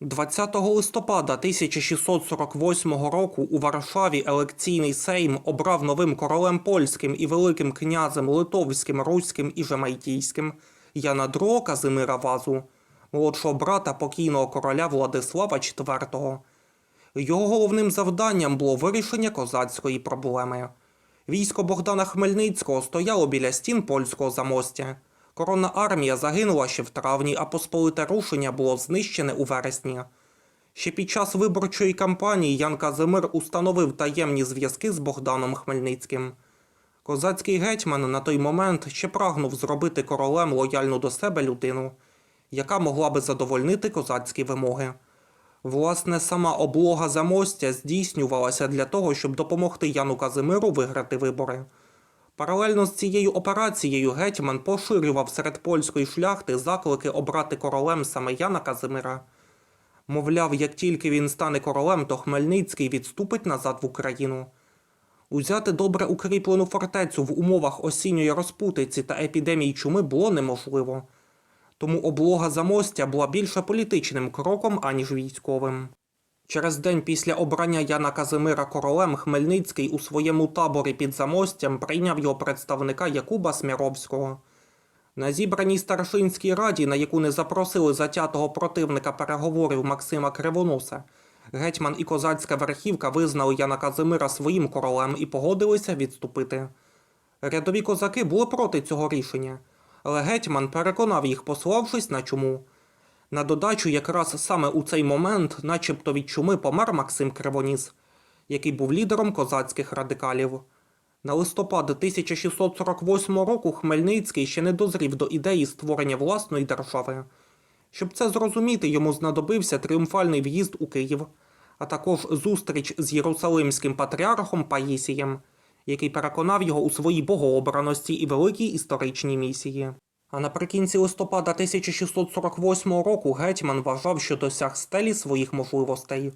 20 листопада 1648 року у Варшаві елекційний сейм обрав новим королем польським і великим князем литовським, руським і жемайтійським Яна II Казимира Вазу, молодшого брата покійного короля Владислава IV. Його головним завданням було вирішення козацької проблеми. Військо Богдана Хмельницького стояло біля стін польського замостя. Коронна армія загинула ще в травні, а посполите рушення було знищене у вересні. Ще під час виборчої кампанії Ян Казимир установив таємні зв'язки з Богданом Хмельницьким. Козацький гетьман на той момент ще прагнув зробити королем лояльну до себе людину, яка могла би задовольнити козацькі вимоги. Власне, сама облога замостя здійснювалася для того, щоб допомогти Яну Казимиру виграти вибори. Паралельно з цією операцією гетьман поширював серед польської шляхти заклики обрати королем саме Яна Казимира. Мовляв, як тільки він стане королем, то Хмельницький відступить назад в Україну. Узяти добре укріплену фортецю в умовах осінньої розпутиці та епідемії чуми було неможливо. Тому облога замостя була більше політичним кроком, аніж військовим. Через день після обрання Яна Казимира королем Хмельницький у своєму таборі під замостям прийняв його представника Якуба Сміровського. На зібраній старшинській раді, на яку не запросили затятого противника переговорів Максима Кривоноса, гетьман і козацька верхівка визнали Яна Казимира своїм королем і погодилися відступити. Рядові козаки були проти цього рішення, але гетьман переконав їх, пославшись на чуму. На додачу, якраз саме у цей момент, начебто від чуми помер Максим Кривоніс, який був лідером козацьких радикалів. На листопад 1648 року Хмельницький ще не дозрів до ідеї створення власної держави. Щоб це зрозуміти, йому знадобився тріумфальний в'їзд у Київ, а також зустріч з Єрусалимським патріархом Паїсієм, який переконав його у своїй богообраності і великій історичній місії. А наприкінці листопада 1648 року гетьман вважав, що досяг стелі своїх можливостей.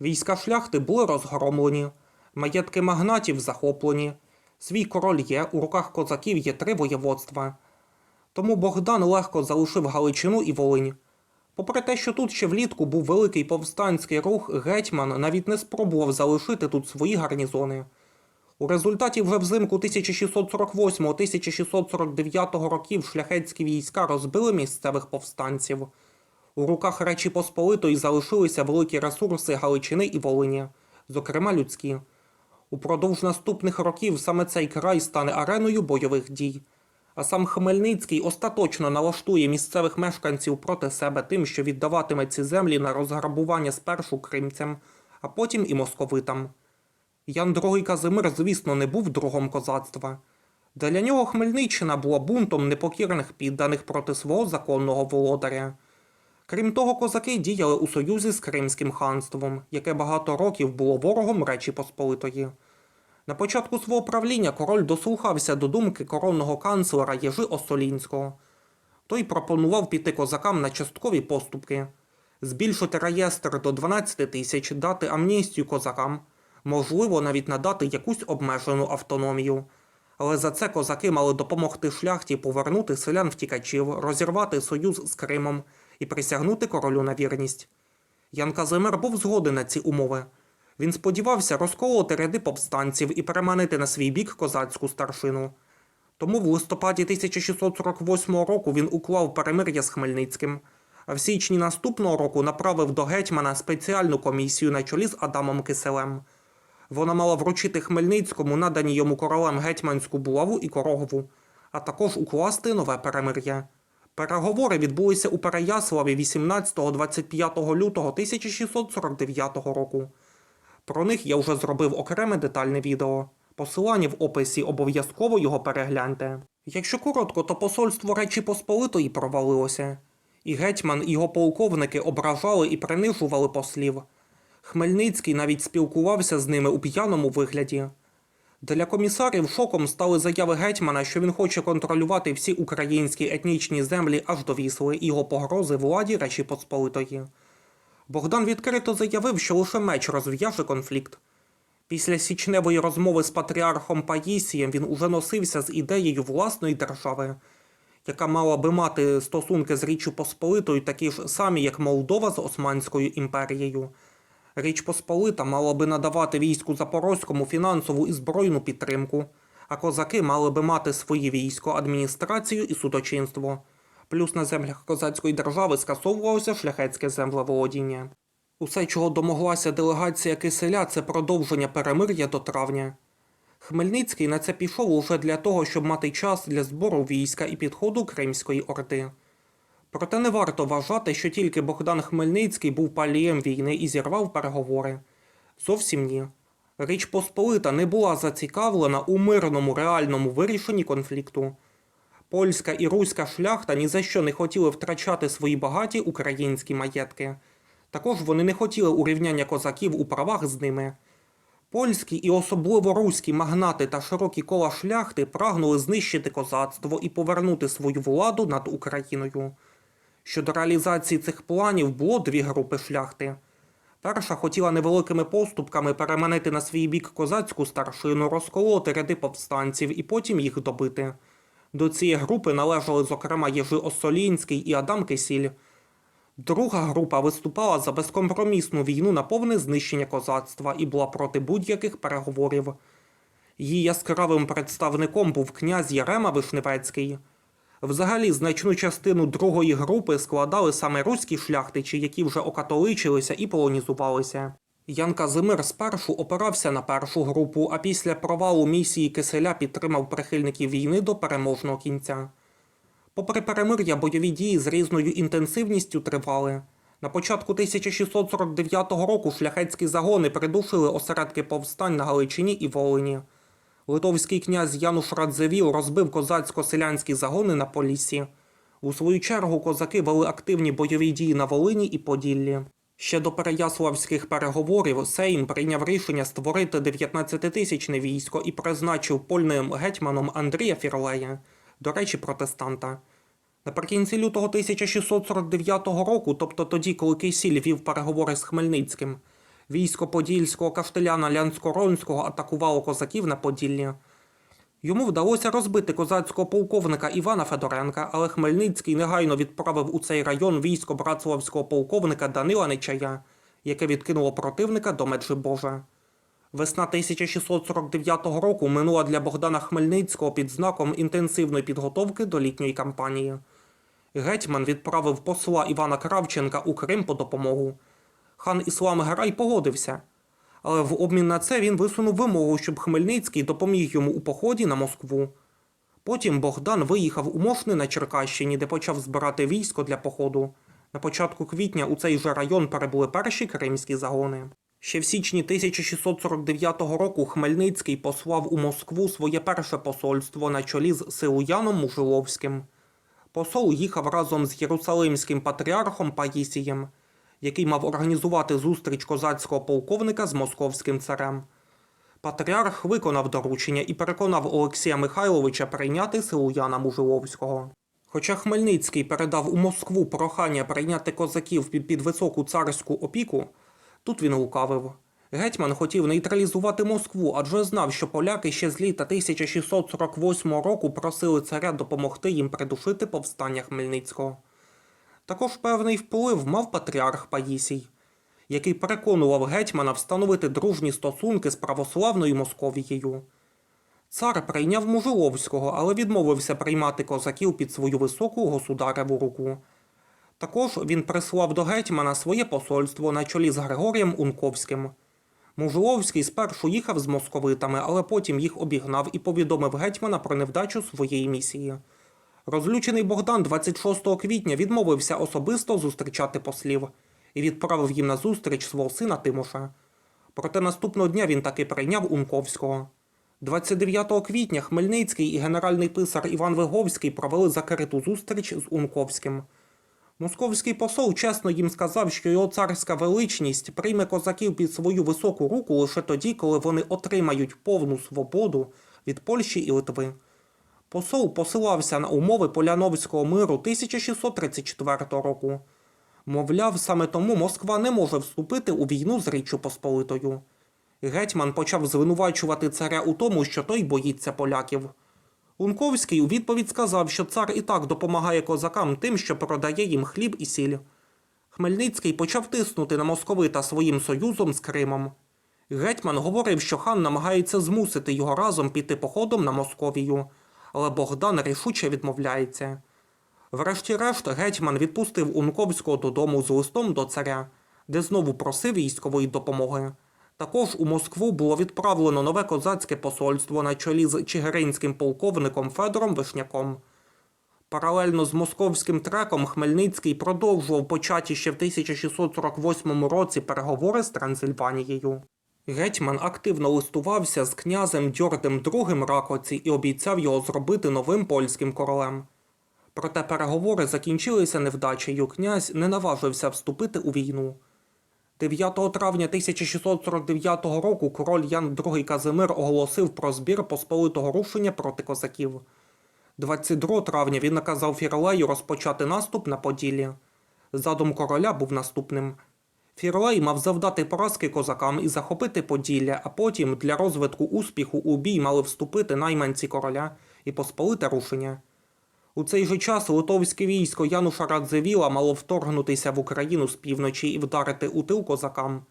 Війська шляхти були розгромлені, маєтки магнатів захоплені, свій король є, у руках козаків є три воєводства. Тому Богдан легко залишив Галичину і Волинь. Попри те, що тут ще влітку був великий повстанський рух, гетьман навіть не спробував залишити тут свої гарнізони. У результаті вже взимку 1648-1649 років шляхетські війська розбили місцевих повстанців. У руках Речі Посполитої залишилися великі ресурси Галичини і Волині, зокрема людські. Упродовж наступних років саме цей край стане ареною бойових дій. А сам Хмельницький остаточно налаштує місцевих мешканців проти себе тим, що віддаватиме ці землі на розграбування спершу кримцям, а потім і московитам. Ян II Казимир, звісно, не був другом козацтва. Для нього Хмельниччина була бунтом непокірних підданих проти свого законного володаря. Крім того, козаки діяли у союзі з Кримським ханством, яке багато років було ворогом Речі Посполитої. На початку свого правління король дослухався до думки коронного канцлера Єжи Осолінського. Той пропонував піти козакам на часткові поступки, збільшити реєстр до 12 тисяч, дати амністію козакам, можливо, навіть надати якусь обмежену автономію. Але за це козаки мали допомогти шляхті повернути селян втікачів, розірвати союз з Кримом і присягнути королю на вірність. Ян Казимир був згоден на ці умови. Він сподівався розколоти ряди повстанців і переманити на свій бік козацьку старшину. Тому в листопаді 1648 року він уклав перемир'я з Хмельницьким, а в січні наступного року направив до гетьмана спеціальну комісію на чолі з Адамом Киселем. Вона мала вручити Хмельницькому надані йому королем гетьманську булаву і корогову, а також укласти нове перемир'я. Переговори відбулися у Переяславі 18-25 лютого 1649 року. Про них я вже зробив окреме детальне відео. Посилання в описі обов'язково його перегляньте. Якщо коротко, то посольство Речі Посполитої провалилося, і гетьман і його полковники ображали і принижували послів. Хмельницький навіть спілкувався з ними у п'яному вигляді. Для комісарів шоком стали заяви гетьмана, що він хоче контролювати всі українські етнічні землі аж до Вісли його погрози владі Речі Посполитої. Богдан відкрито заявив, що лише меч розв'яже конфлікт. Після січневої розмови з патріархом Паїсієм він уже носився з ідеєю власної держави яка мала би мати стосунки з Річчю Посполитою такі ж самі, як Молдова з Османською імперією. Річ Посполита мала би надавати війську Запорозькому фінансову і збройну підтримку, а козаки мали би мати своє військо, адміністрацію і судочинство. Плюс на землях козацької держави скасовувалося шляхетське землеволодіння. Усе, чого домоглася делегація Киселя, це продовження перемир'я до травня. Хмельницький на це пішов лише для того, щоб мати час для збору війська і підходу Кримської Орди. Проте не варто вважати, що тільки Богдан Хмельницький був палієм війни і зірвав переговори. Зовсім ні. Річ Посполита не була зацікавлена у мирному реальному вирішенні конфлікту. Польська і руська шляхта ні за що не хотіли втрачати свої багаті українські маєтки. Також вони не хотіли урівняння козаків у правах з ними. Польські і особливо руські магнати та широкі кола шляхти прагнули знищити козацтво і повернути свою владу над Україною. Щодо реалізації цих планів було дві групи шляхти. Перша хотіла невеликими поступками переманити на свій бік козацьку старшину, розколоти ряди повстанців і потім їх добити. До цієї групи належали, зокрема, Єжи Осолінський і Адам Кисіль. Друга група виступала за безкомпромісну війну на повне знищення козацтва і була проти будь-яких переговорів. Її яскравим представником був князь Ярема Вишневецький. Взагалі, значну частину другої групи складали саме руські шляхтичі, які вже окатоличилися і полонізувалися. Ян Казимир спершу опирався на першу групу, а після провалу місії Киселя підтримав прихильників війни до переможного кінця. Попри перемир'я, бойові дії з різною інтенсивністю тривали. На початку 1649 року шляхетські загони придушили осередки повстань на Галичині і Волині. Литовський князь Януш Радзивіл розбив козацько-селянські загони на Поліссі. У свою чергу козаки вели активні бойові дії на Волині і Поділлі. Ще до переяславських переговорів Сейм прийняв рішення створити 19-тисячне військо і призначив польним гетьманом Андрія Фірлея, до речі, протестанта. Наприкінці лютого 1649 року, тобто тоді, коли Кисіль вів переговори з Хмельницьким, військо Подільського каштеляна Лянсько-Ронського атакувало козаків на Поділлі. Йому вдалося розбити козацького полковника Івана Федоренка, але Хмельницький негайно відправив у цей район військо братславського полковника Данила Нечая, яке відкинуло противника до Меджибожа. Весна 1649 року минула для Богдана Хмельницького під знаком інтенсивної підготовки до літньої кампанії. Гетьман відправив посла Івана Кравченка у Крим по допомогу. Хан Іслам Герай погодився, але в обмін на це він висунув вимогу, щоб Хмельницький допоміг йому у поході на Москву. Потім Богдан виїхав у Мошни на Черкащині, де почав збирати військо для походу. На початку квітня у цей же район перебули перші кримські загони. Ще в січні 1649 року Хмельницький послав у Москву своє перше посольство на чолі з Силуяном Мужиловським. Посол їхав разом з Єрусалимським патріархом Паїсієм, який мав організувати зустріч козацького полковника з московським царем. Патріарх виконав доручення і переконав Олексія Михайловича прийняти Силуяна Мужиловського. Хоча Хмельницький передав у Москву прохання прийняти козаків під високу царську опіку, тут він лукавив. Гетьман хотів нейтралізувати Москву, адже знав, що поляки ще з літа 1648 року просили царя допомогти їм придушити повстання Хмельницького. Також певний вплив мав патріарх Паїсій, який переконував гетьмана встановити дружні стосунки з православною Московією. Цар прийняв Мужиловського, але відмовився приймати козаків під свою високу государеву руку. Також він прислав до гетьмана своє посольство на чолі з Григорієм Унковським. Мужиловський спершу їхав з московитами, але потім їх обігнав і повідомив гетьмана про невдачу своєї місії. Розлючений Богдан 26 квітня відмовився особисто зустрічати послів і відправив їм на зустріч свого сина Тимоша. Проте наступного дня він таки прийняв Унковського. 29 квітня Хмельницький і генеральний писар Іван Виговський провели закриту зустріч з Унковським. Московський посол чесно їм сказав, що його царська величність прийме козаків під свою високу руку лише тоді, коли вони отримають повну свободу від Польщі і Литви. Посол посилався на умови Поляновського миру 1634 року. Мовляв, саме тому Москва не може вступити у війну з Річчю Посполитою. Гетьман почав звинувачувати царя у тому, що той боїться поляків. Унковський у відповідь сказав, що цар і так допомагає козакам тим, що продає їм хліб і сіль. Хмельницький почав тиснути на московита своїм союзом з Кримом. Гетьман говорив, що хан намагається змусити його разом піти походом на Московію, але Богдан рішуче відмовляється. Врешті-решт, гетьман відпустив Унковського додому з листом до царя, де знову просив військової допомоги. Також у Москву було відправлено нове козацьке посольство на чолі з чигиринським полковником Федором Вишняком. Паралельно з московським треком Хмельницький продовжував початі ще в 1648 році переговори з Трансильванією. Гетьман активно листувався з князем Дьордем II Ракоці і обіцяв його зробити новим польським королем. Проте переговори закінчилися невдачею, князь не наважився вступити у війну. 9 травня 1649 року король Ян II Казимир оголосив про збір посполитого рушення проти козаків. 22 травня він наказав Фірлею розпочати наступ на Поділлі. Задум короля був наступним. Фірлей мав завдати поразки козакам і захопити Поділля, а потім для розвитку успіху у бій мали вступити найманці короля і посполите рушення. У цей же час литовське військо Януша Радзивіла мало вторгнутися в Україну з півночі і вдарити у тил козакам.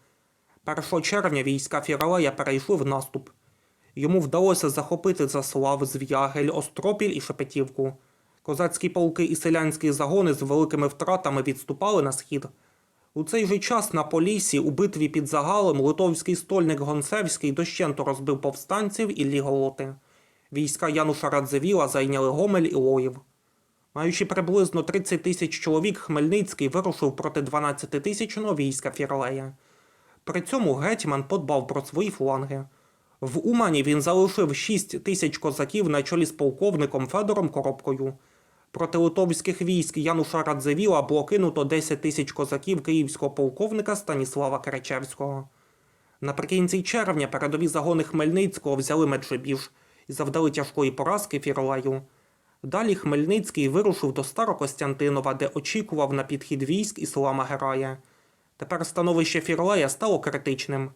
1 червня війська Фіралея перейшли в наступ. Йому вдалося захопити Заслав, Звягель, Остропіль і Шепетівку. Козацькі полки і селянські загони з великими втратами відступали на схід. У цей же час на Полісі у битві під Загалом литовський стольник Гонцевський дощенту розбив повстанців і ліголоти. Війська Януша Радзивіла зайняли Гомель і Лоїв. Маючи приблизно 30 тисяч чоловік, Хмельницький вирушив проти 12-тисячного війська Фірлея. При цьому гетьман подбав про свої фланги. В Умані він залишив 6 тисяч козаків на чолі з полковником Федором Коробкою. Проти литовських військ Януша Радзивіла було кинуто 10 тисяч козаків київського полковника Станіслава Керечевського. Наприкінці червня передові загони Хмельницького взяли Меджибіж і завдали тяжкої поразки Фірлею. Далі Хмельницький вирушив до Старокостянтинова, де очікував на підхід військ Іслама Герая. Тепер становище Фірлея стало критичним.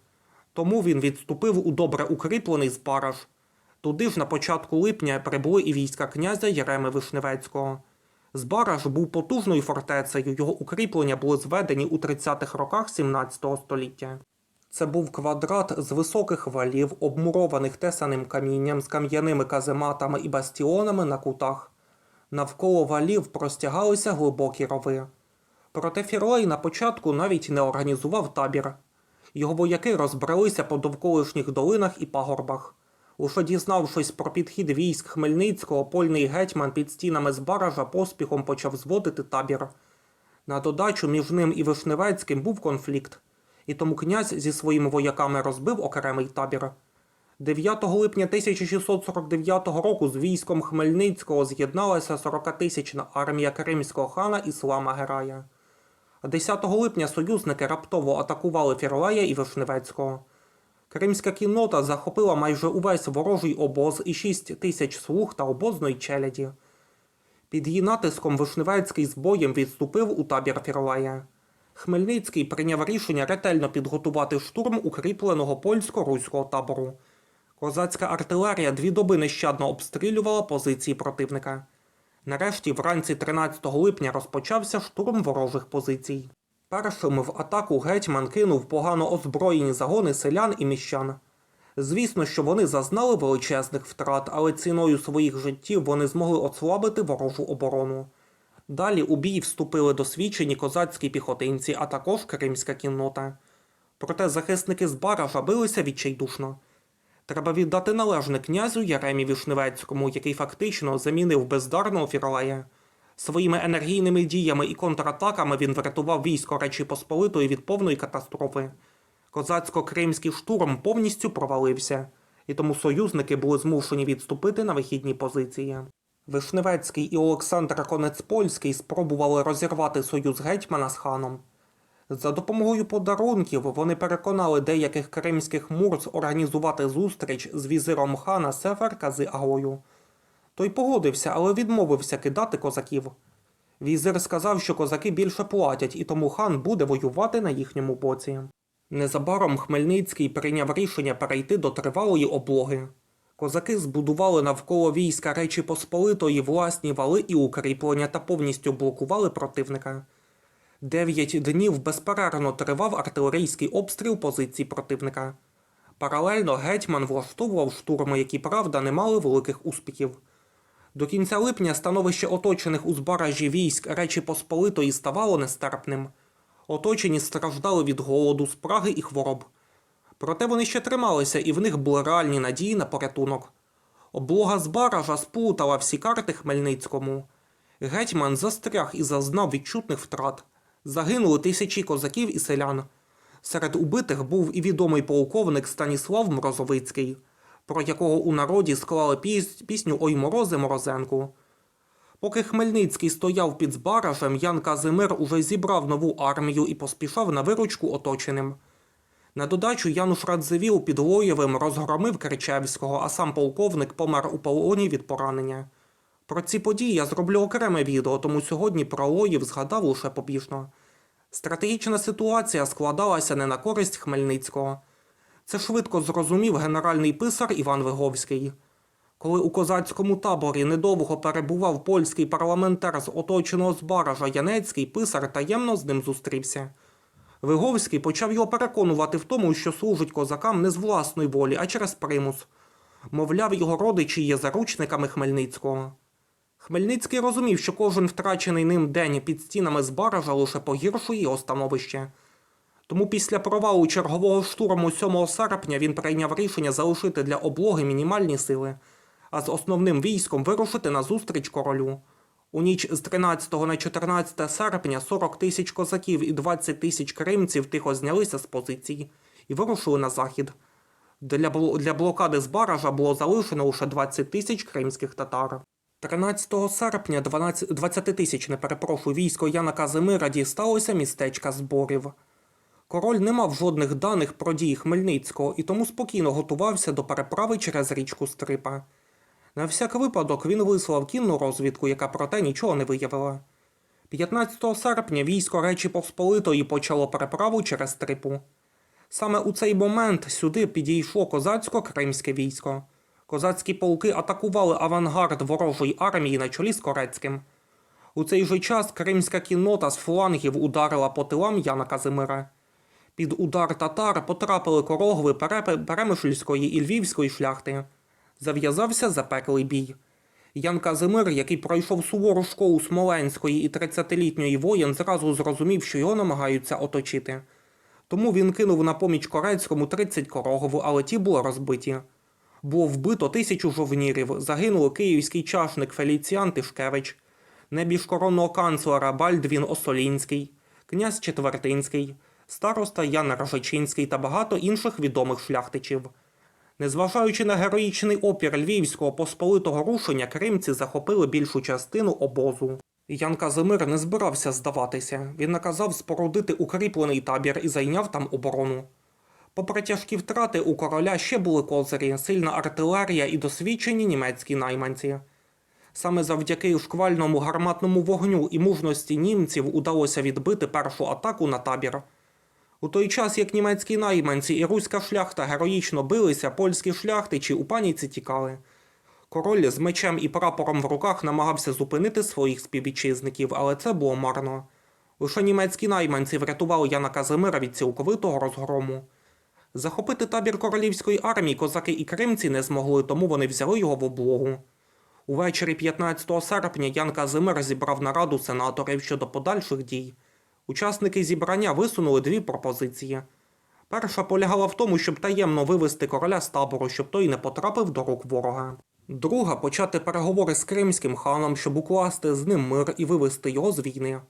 Тому він відступив у добре укріплений Збараж. Туди ж на початку липня прибули і війська князя Єреми Вишневецького. Збараж був потужною фортецею, його укріплення були зведені у 30-х роках 17 століття. Це був квадрат з високих валів, обмурованих тесаним камінням з кам'яними казематами і бастіонами на кутах. Навколо валів простягалися глибокі рови. Проте Фірлей на початку навіть не організував табір. Його вояки розбралися по довколишніх долинах і пагорбах. Лише дізнавшись про підхід військ Хмельницького, польний гетьман під стінами Збаража поспіхом почав зводити табір. На додачу між ним і Вишневецьким був конфлікт, і тому князь зі своїми вояками розбив окремий табір. 9 липня 1649 року з військом Хмельницького з'єдналася 40-тисячна армія кримського хана Іслама Герая. 10 липня союзники раптово атакували Фірлея і Вишневецького. Кримська кіннота захопила майже увесь ворожий обоз і 6 тисяч слуг та обозної челяді. Під її натиском Вишневецький з боєм відступив у табір Фірлея. Хмельницький прийняв рішення ретельно підготувати штурм укріпленого польсько-руського табору. Козацька артилерія дві доби нещадно обстрілювала позиції противника. Нарешті, вранці 13 липня розпочався штурм ворожих позицій. Першим в атаку гетьман кинув погано озброєні загони селян і міщан. Звісно, що вони зазнали величезних втрат, але ціною своїх життів вони змогли ослабити ворожу оборону. Далі у бій вступили досвідчені козацькі піхотинці, а також кримська кіннота. Проте захисники з Баража билися відчайдушно. Треба віддати належне князю Яремі Вишневецькому, який фактично замінив бездарного Фірлея. Своїми енергійними діями і контратаками він врятував військо Речі Посполитої від повної катастрофи. Козацько-кримський штурм повністю провалився, і тому союзники були змушені відступити на вихідні позиції. Вишневецький і Олександр Конецпольський спробували розірвати союз гетьмана з ханом. За допомогою подарунків вони переконали деяких кримських мурз організувати зустріч з візиром хана Сефер Кази Агою. Той погодився, але відмовився кидати козаків. Візир сказав, що козаки більше платять, і тому хан буде воювати на їхньому боці. Незабаром Хмельницький прийняв рішення перейти до тривалої облоги. Козаки збудували навколо війська Речі Посполитої власні вали і укріплення та повністю блокували противника. Дев'ять днів безперервно тривав артилерійський обстріл позицій противника. Паралельно гетьман влаштовував штурми, які, правда, не мали великих успіхів. До кінця липня становище оточених у збаражі військ Речі Посполитої ставало нестерпним. Оточені страждали від голоду, спраги і хвороб. Проте вони ще трималися, і в них були реальні надії на порятунок. Облога збаража сплутала всі карти Хмельницькому. Гетьман застряг і зазнав відчутних втрат. Загинули тисячі козаків і селян. Серед убитих був і відомий полковник Станіслав Морозовицький, про якого у народі склали піс- пісню Ой морози Морозенку. Поки Хмельницький стояв під Збаражем, Ян Казимир уже зібрав нову армію і поспішав на виручку оточеним. На додачу Януш Радзивіл під Лоєвим розгромив Керчевського, а сам полковник помер у полоні від поранення. Про ці події я зроблю окреме відео, тому сьогодні про Лоїв згадав лише побіжно. Стратегічна ситуація складалася не на користь Хмельницького. Це швидко зрозумів генеральний писар Іван Виговський. Коли у козацькому таборі недовго перебував польський парламентар з оточеного збаража Янецький, писар таємно з ним зустрівся. Виговський почав його переконувати в тому, що служить козакам не з власної волі, а через примус. Мовляв, його родичі є заручниками Хмельницького. Хмельницький розумів, що кожен втрачений ним день під стінами збаража лише погіршує його становище. Тому після провалу чергового штурму 7 серпня він прийняв рішення залишити для облоги мінімальні сили, а з основним військом вирушити на зустріч королю. У ніч з 13 на 14 серпня 40 тисяч козаків і 20 тисяч кримців тихо знялися з позицій і вирушили на захід. Для, для блокади Збаража було залишено лише 20 тисяч кримських татар. 13 серпня 12 20-тисячне, перепрошую, військо Яна Казимира дісталося містечка зборів. Король не мав жодних даних про дії Хмельницького і тому спокійно готувався до переправи через річку Стрипа. На всяк випадок він вислав кінну розвідку, яка проте нічого не виявила. 15 серпня військо Речі Посполитої почало переправу через Стрипу. Саме у цей момент сюди підійшло козацько-кримське військо. Козацькі полки атакували авангард ворожої армії на чолі з Корецьким. У цей же час кримська кіннота з флангів ударила по тилам Яна Казимира. Під удар татар потрапили корогви Перемишльської і Львівської шляхти. Зав'язався запеклий бій. Ян Казимир, який пройшов сувору школу Смоленської і 30-літньої воєн, зразу зрозумів, що його намагаються оточити. Тому він кинув на поміч Корецькому 30 корогов, але ті були розбиті. Було вбито тисячу жовнірів, загинули київський чашник Феліціан Тишкевич, небіж коронного канцлера Бальдвін Осолінський, князь Четвертинський, староста Ян Рожичинський та багато інших відомих шляхтичів. Незважаючи на героїчний опір львівського посполитого рушення, кримці захопили більшу частину обозу. Ян Казимир не збирався здаватися. Він наказав спорудити укріплений табір і зайняв там оборону. Попри тяжкі втрати, у короля ще були козирі, сильна артилерія і досвідчені німецькі найманці. Саме завдяки шквальному гарматному вогню і мужності німців удалося відбити першу атаку на табір. У той час, як німецькі найманці і руська шляхта героїчно билися, польські шляхтичі у паніці тікали. Король з мечем і прапором в руках намагався зупинити своїх співвітчизників, але це було марно. Лише німецькі найманці врятували Яна Казимира від цілковитого розгрому. Захопити табір королівської армії козаки і кримці не змогли, тому вони взяли його в облогу. Увечері 15 серпня Ян Казимир зібрав нараду сенаторів щодо подальших дій. Учасники зібрання висунули дві пропозиції. Перша полягала в тому, щоб таємно вивести короля з табору, щоб той не потрапив до рук ворога. Друга почати переговори з кримським ханом, щоб укласти з ним мир і вивести його з війни.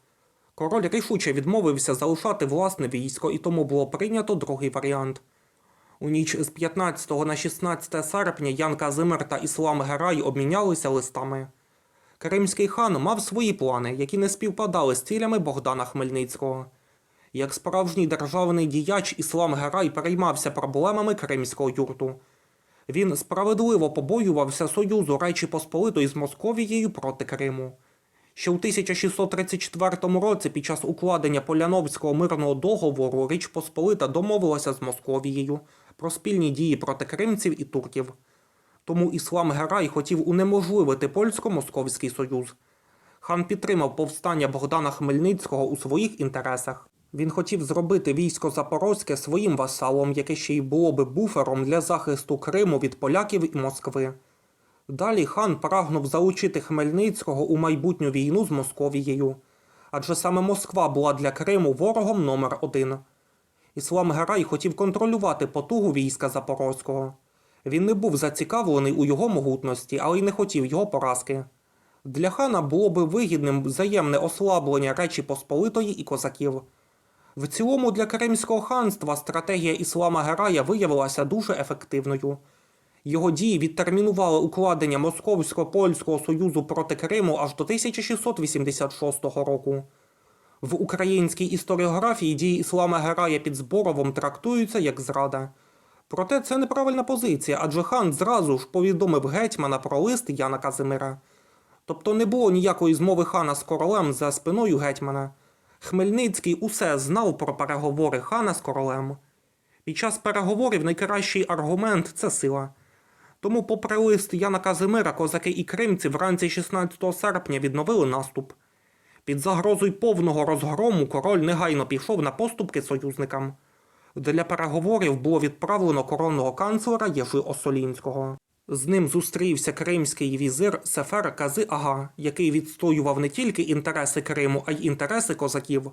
Король рішуче відмовився залишати власне військо, і тому було прийнято другий варіант. У ніч з 15 на 16 серпня Ян Казимир та Іслам Герай обмінялися листами. Кримський хан мав свої плани, які не співпадали з цілями Богдана Хмельницького. Як справжній державний діяч Іслам Герай переймався проблемами кримського юрту. Він справедливо побоювався союзу Речі Посполитої з Московією проти Криму. Ще у 1634 році під час укладення Поляновського мирного договору Річ Посполита домовилася з Московією про спільні дії проти кримців і турків. Тому Іслам Герай хотів унеможливити польсько-московський союз. Хан підтримав повстання Богдана Хмельницького у своїх інтересах. Він хотів зробити військо Запорозьке своїм васалом, яке ще й було би буфером для захисту Криму від поляків і Москви. Далі хан прагнув залучити Хмельницького у майбутню війну з Московією, адже саме Москва була для Криму ворогом номер один. Іслам Герай хотів контролювати потугу війська Запорозького. Він не був зацікавлений у його могутності, але й не хотів його поразки. Для хана було би вигідним взаємне ослаблення Речі Посполитої і козаків. В цілому для Кримського ханства стратегія Іслама Герая виявилася дуже ефективною. Його дії відтермінували укладення Московсько-Польського союзу проти Криму аж до 1686 року. В українській історіографії дії Іслама Герая під Зборовом трактуються як зрада. Проте це неправильна позиція, адже хан зразу ж повідомив гетьмана про лист Яна Казимира. Тобто не було ніякої змови хана з королем за спиною гетьмана. Хмельницький усе знав про переговори хана з королем. Під час переговорів найкращий аргумент це сила. Тому, попри лист Яна Казимира, козаки і кримці вранці 16 серпня відновили наступ. Під загрозою повного розгрому король негайно пішов на поступки союзникам. Для переговорів було відправлено коронного канцлера Єжи Осолінського. З ним зустрівся кримський візир Сефер Кази Ага, який відстоював не тільки інтереси Криму, а й інтереси козаків.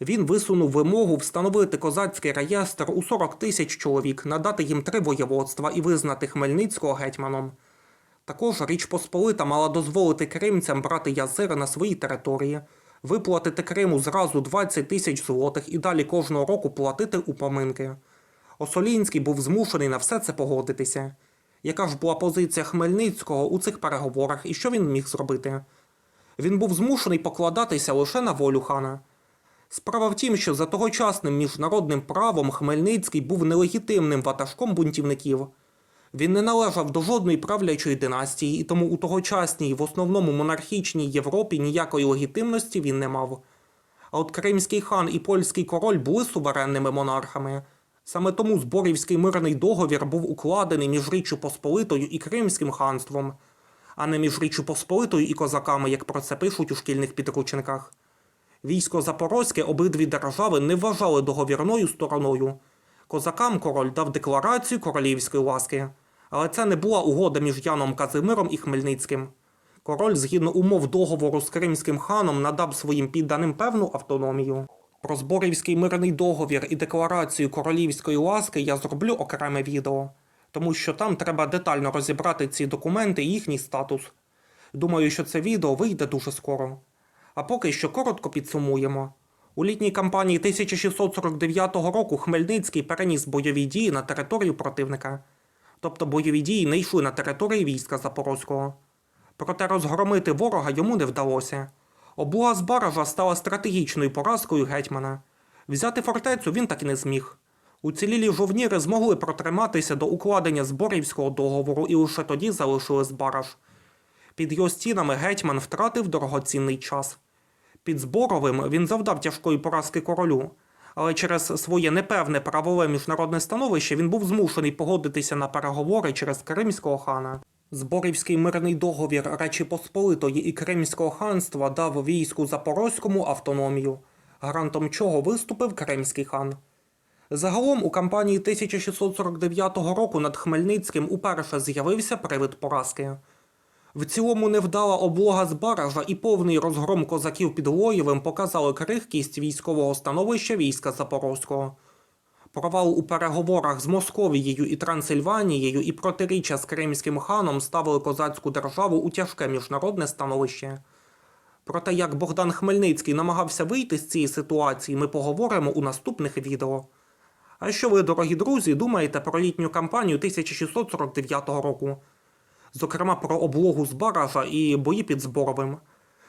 Він висунув вимогу встановити козацький реєстр у 40 тисяч чоловік, надати їм три воєводства і визнати Хмельницького гетьманом. Також Річ Посполита мала дозволити кримцям брати язир на свої території, виплатити Криму зразу 20 тисяч злотих і далі кожного року платити у поминки. Осолінський був змушений на все це погодитися. Яка ж була позиція Хмельницького у цих переговорах і що він міг зробити? Він був змушений покладатися лише на волю хана. Справа в тім, що за тогочасним міжнародним правом Хмельницький був нелегітимним ватажком бунтівників. Він не належав до жодної правлячої династії, і тому у тогочасній, в основному монархічній Європі ніякої легітимності він не мав. А от Кримський хан і польський король були суверенними монархами. Саме тому Зборівський мирний договір був укладений між Річчю Посполитою і Кримським ханством, а не між Річчю Посполитою і козаками, як про це пишуть у шкільних підручниках. Військо Запорозьке обидві держави не вважали договірною стороною. Козакам король дав декларацію королівської ласки, але це не була угода між Яном Казимиром і Хмельницьким. Король, згідно умов договору з кримським ханом, надав своїм підданим певну автономію. Про Зборівський мирний договір і декларацію королівської ласки я зроблю окреме відео, тому що там треба детально розібрати ці документи і їхній статус. Думаю, що це відео вийде дуже скоро. А поки що коротко підсумуємо. У літній кампанії 1649 року Хмельницький переніс бойові дії на територію противника. Тобто бойові дії не йшли на території війська Запорозького. Проте розгромити ворога йому не вдалося. Облога з Баража стала стратегічною поразкою гетьмана. Взяти фортецю він так і не зміг. Уцілілі жовніри змогли протриматися до укладення Зборівського договору і лише тоді залишили Збараж. Під його стінами гетьман втратив дорогоцінний час. Під Зборовим він завдав тяжкої поразки королю, але через своє непевне правове міжнародне становище він був змушений погодитися на переговори через Кримського хана. Зборівський мирний договір Речі Посполитої і Кримського ханства дав війську Запорозькому автономію, гарантом чого виступив Кримський хан. Загалом у кампанії 1649 року над Хмельницьким уперше з'явився привид поразки. В цілому невдала облога з Баража і повний розгром козаків під Лоєвим показали крихкість військового становища війська Запорозького. Провал у переговорах з Московією і Трансильванією і протиріччя з Кримським ханом ставили козацьку державу у тяжке міжнародне становище. Про те, як Богдан Хмельницький намагався вийти з цієї ситуації, ми поговоримо у наступних відео. А що ви, дорогі друзі, думаєте про літню кампанію 1649 року? Зокрема, про облогу з і бої під Зборовим.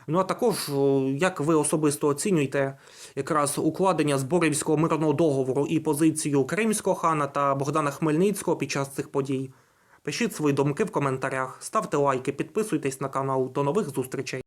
Ну а також, як ви особисто оцінюєте якраз укладення Зборівського мирного договору і позицію Кримського хана та Богдана Хмельницького під час цих подій? Пишіть свої думки в коментарях, ставте лайки, підписуйтесь на канал. До нових зустрічей.